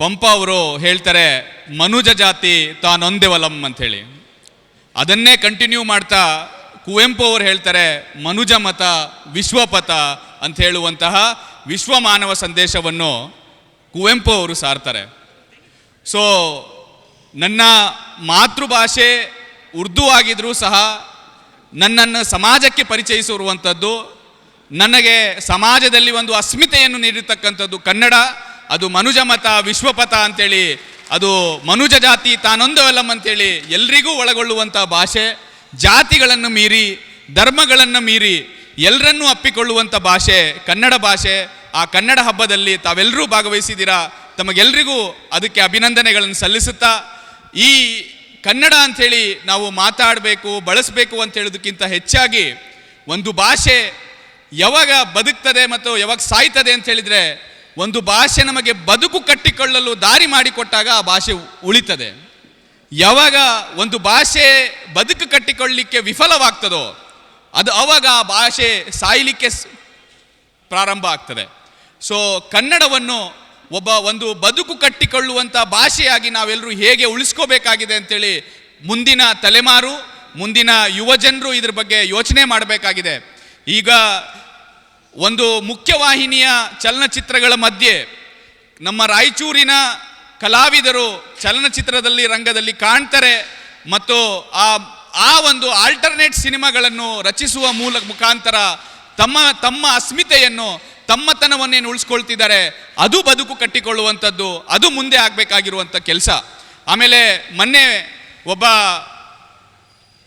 ಪಂಪ ಅವರು ಹೇಳ್ತಾರೆ, ಮನುಜ ಜಾತಿ ತಾನೊಂದೆವಲಂ ಅಂಥೇಳಿ. ಅದನ್ನೇ ಕಂಟಿನ್ಯೂ ಮಾಡ್ತಾ ಕುವೆಂಪು ಅವರು ಹೇಳ್ತಾರೆ, ಮನುಜ ಮತ ವಿಶ್ವಪಥ ಅಂತ ಹೇಳುವಂತಹ ವಿಶ್ವ ಮಾನವ ಸಂದೇಶವನ್ನು ಕುವೆಂಪು ಅವರು ಸಾರ್ತಾರೆ. ಸೊ ನನ್ನ ಮಾತೃಭಾಷೆ ಉರ್ದು ಆಗಿದ್ರೂ ಸಹ ನನ್ನನ್ನು ಸಮಾಜಕ್ಕೆ ಪರಿಚಯಿಸಿರುವಂಥದ್ದು, ನನಗೆ ಸಮಾಜದಲ್ಲಿ ಒಂದು ಅಸ್ಮಿತೆಯನ್ನು ನೀಡಿರ್ತಕ್ಕಂಥದ್ದು ಕನ್ನಡ. ಅದು ಮನುಜ ಮತ ವಿಶ್ವಪಥ ಅಂತೇಳಿ, ಅದು ಮನುಜ ಜಾತಿ ತಾನೊಂದು ಅಂತೇಳಿ ಎಲ್ರಿಗೂ ಒಳಗೊಳ್ಳುವಂಥ ಭಾಷೆ, ಜಾತಿಗಳನ್ನು ಮೀರಿ, ಧರ್ಮಗಳನ್ನು ಮೀರಿ ಎಲ್ಲರನ್ನೂ ಅಪ್ಪಿಕೊಳ್ಳುವಂಥ ಭಾಷೆ, ಕನ್ನಡ ಭಾಷೆ. ಆ ಕನ್ನಡ ಹಬ್ಬದಲ್ಲಿ ತಾವೆಲ್ಲರೂ ಭಾಗವಹಿಸಿದ್ದೀರಾ? ತಮಗೆಲ್ರಿಗೂ ಅದಕ್ಕೆ ಅಭಿನಂದನೆಗಳನ್ನು ಸಲ್ಲಿಸುತ್ತಾ, ಈ ಕನ್ನಡ ಅಂಥೇಳಿ ನಾವು ಮಾತಾಡಬೇಕು, ಬಳಸಬೇಕು ಅಂತ ಹೇಳೋದಕ್ಕಿಂತ ಹೆಚ್ಚಾಗಿ ಒಂದು ಭಾಷೆ ಯಾವಾಗ ಬದುಕ್ತದೆ ಮತ್ತು ಯಾವಾಗ ಸಾಯ್ತದೆ ಅಂತ ಹೇಳಿದ್ರೆ ಒಂದು ಭಾಷೆ ನಮಗೆ ಬದುಕು ಕಟ್ಟಿಕೊಳ್ಳಲು ದಾರಿ ಮಾಡಿಕೊಟ್ಟಾಗ ಆ ಭಾಷೆ ಉಳಿತದೆ. ಯಾವಾಗ ಒಂದು ಭಾಷೆ ಬದುಕು ಕಟ್ಟಿಕೊಳ್ಳಲಿಕ್ಕೆ ವಿಫಲವಾಗ್ತದೋ, ಅದು ಅವಾಗ ಆ ಭಾಷೆ ಸಾಯಲಿಕ್ಕೆ ಪ್ರಾರಂಭ ಆಗ್ತದೆ. ಸೊ ಕನ್ನಡವನ್ನು ಒಬ್ಬ ಒಂದು ಬದುಕು ಕಟ್ಟಿಕೊಳ್ಳುವಂಥ ಭಾಷೆಯಾಗಿ ನಾವೆಲ್ಲರೂ ಹೇಗೆ ಉಳಿಸ್ಕೋಬೇಕಾಗಿದೆ ಅಂತೇಳಿ ಮುಂದಿನ ತಲೆಮಾರು, ಮುಂದಿನ ಯುವ ಜನರು ಇದ್ರ ಬಗ್ಗೆ ಯೋಚನೆ ಮಾಡಬೇಕಾಗಿದೆ. ಈಗ ಒಂದು ಮುಖ್ಯವಾಹಿನಿಯ ಚಲನಚಿತ್ರಗಳ ಮಧ್ಯೆ ನಮ್ಮ ರಾಯಚೂರಿನ ಕಲಾವಿದರು ಚಲನಚಿತ್ರದಲ್ಲಿ ರಂಗದಲ್ಲಿ ಕಾಣ್ತಾರೆ ಮತ್ತು ಆ ಆ ಒಂದು ಆಲ್ಟರ್ನೇಟ್ ಸಿನಿಮಾಗಳನ್ನು ರಚಿಸುವ ಮೂಲಕ ಮುಖಾಂತರ ತಮ್ಮ ತಮ್ಮ ಅಸ್ಮಿತೆಯನ್ನು ತಮ್ಮತನವನ್ನೇನು ಉಳಿಸ್ಕೊಳ್ತಿದ್ದಾರೆ. ಅದು ಬದುಕು ಕಟ್ಟಿಕೊಳ್ಳುವಂಥದ್ದು, ಅದು ಮುಂದೆ ಆಗಬೇಕಾಗಿರುವಂಥ ಕೆಲಸ. ಆಮೇಲೆ ಮೊನ್ನೆ ಒಬ್ಬ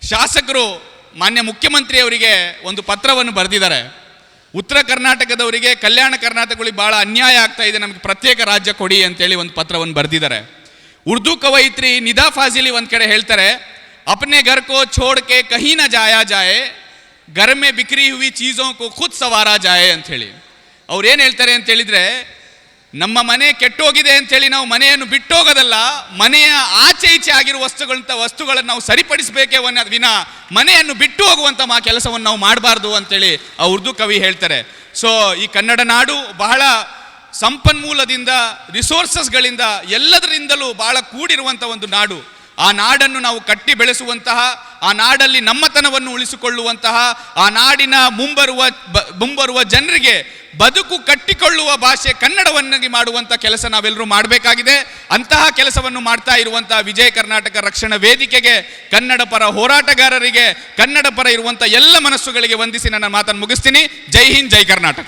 ಶಾಸಕರು, ಮಾನ್ಯ ಮುಖ್ಯಮಂತ್ರಿಯವರಿಗೆ ಒಂದು ಪತ್ರವನ್ನು ಬರೆದಿದ್ದಾರೆ. ಉತ್ತರ ಕರ್ನಾಟಕದವರಿಗೆ ಕಲ್ಯಾಣ ಕರ್ನಾಟಕಗಳಿಗೆ ಬಹಳ ಅನ್ಯಾಯ ಆಗ್ತಾ ಇದೆ. ನಮಗೆ ಪ್ರತ್ಯೇಕ ರಾಜ್ಯ ಕೊಡಿ ಅಂತೇಳಿ ಒಂದು ಪತ್ರವನ್ನು ಬರೆದಿದ್ದಾರೆ. ಉರ್ದು ಕವಯಿತ್ರಿ ನಿಧಾ ಫಾಜಿಲಿ ಒಂದು ಕಡೆ ಹೇಳ್ತಾರೆ, ಅಪ್ನೆ ಘರ್ ಕೋ ಛೋಡ್ ಕೆ ಕಹಿ ನ ಜಾಯಾ ಜಾಯೆ, ಘರ್ ಮೇ ಬಿಕ್ರಿ ಹುಯಿ ಚೀಸೋ ಕೋ ಖುದ್ ಸವಾರ ಜಾಯೆ ಅಂತ ಹೇಳಿ. ಅವ್ರು ಏನು ಹೇಳ್ತಾರೆ ಅಂತ ಹೇಳಿದ್ರೆ ನಮ್ಮ ಮನೆ ಕೆಟ್ಟೋಗಿದೆ ಅಂತೇಳಿ ನಾವು ಮನೆಯನ್ನು ಬಿಟ್ಟೋಗೋದಲ್ಲ, ಮನೆಯ ಆಚೆ ಈಚೆ ಆಗಿರುವ ವಸ್ತುಗಳಂತ ವಸ್ತುಗಳನ್ನು ನಾವು ಸರಿಪಡಿಸಬೇಕೇ ಅನ್ನೋದು ವಿನ ಮನೆಯನ್ನು ಬಿಟ್ಟು ಹೋಗುವಂಥ ಮಾ ಕೆಲಸವನ್ನು ನಾವು ಮಾಡಬಾರ್ದು ಅಂತೇಳಿ ಆ ಉರ್ದು ಕವಿ ಹೇಳ್ತಾರೆ. ಸೊ ಈ ಕನ್ನಡ ನಾಡು ಬಹಳ ಸಂಪನ್ಮೂಲದಿಂದ ರಿಸೋರ್ಸಸ್ಗಳಿಂದ ಎಲ್ಲದರಿಂದಲೂ ಬಹಳ ಕೂಡಿರುವಂಥ ಒಂದು ನಾಡು. ಆ ನಾಡನ್ನು ನಾವು ಕಟ್ಟಿ ಬೆಳೆಸುವಂತಹ, ಆ ನಾಡಲ್ಲಿ ನಮ್ಮತನವನ್ನು ಉಳಿಸಿಕೊಳ್ಳುವಂತಹ, ಆ ನಾಡಿನ ಮುಂಬರುವ ಮುಂಬರುವ ಜನರಿಗೆ ಬದುಕು ಕಟ್ಟಿಕೊಳ್ಳುವ ಭಾಷೆ ಕನ್ನಡವನ್ನಾಗಿ ಮಾಡುವಂಥ ಕೆಲಸ ನಾವೆಲ್ಲರೂ ಮಾಡಬೇಕಾಗಿದೆ. ಅಂತಹ ಕೆಲಸವನ್ನು ಮಾಡ್ತಾ ಇರುವಂತಹ ವಿಜಯ ಕರ್ನಾಟಕ ರಕ್ಷಣಾ ವೇದಿಕೆಗೆ, ಕನ್ನಡ ಪರ ಹೋರಾಟಗಾರರಿಗೆ, ಕನ್ನಡ ಪರ ಇರುವಂಥ ಎಲ್ಲ ಮನಸ್ಸುಗಳಿಗೆ ವಂದಿಸಿ ನನ್ನ ಮಾತನ್ನು ಮುಗಿಸ್ತೀನಿ. ಜೈ ಹಿಂದ್, ಜೈ ಕರ್ನಾಟಕ.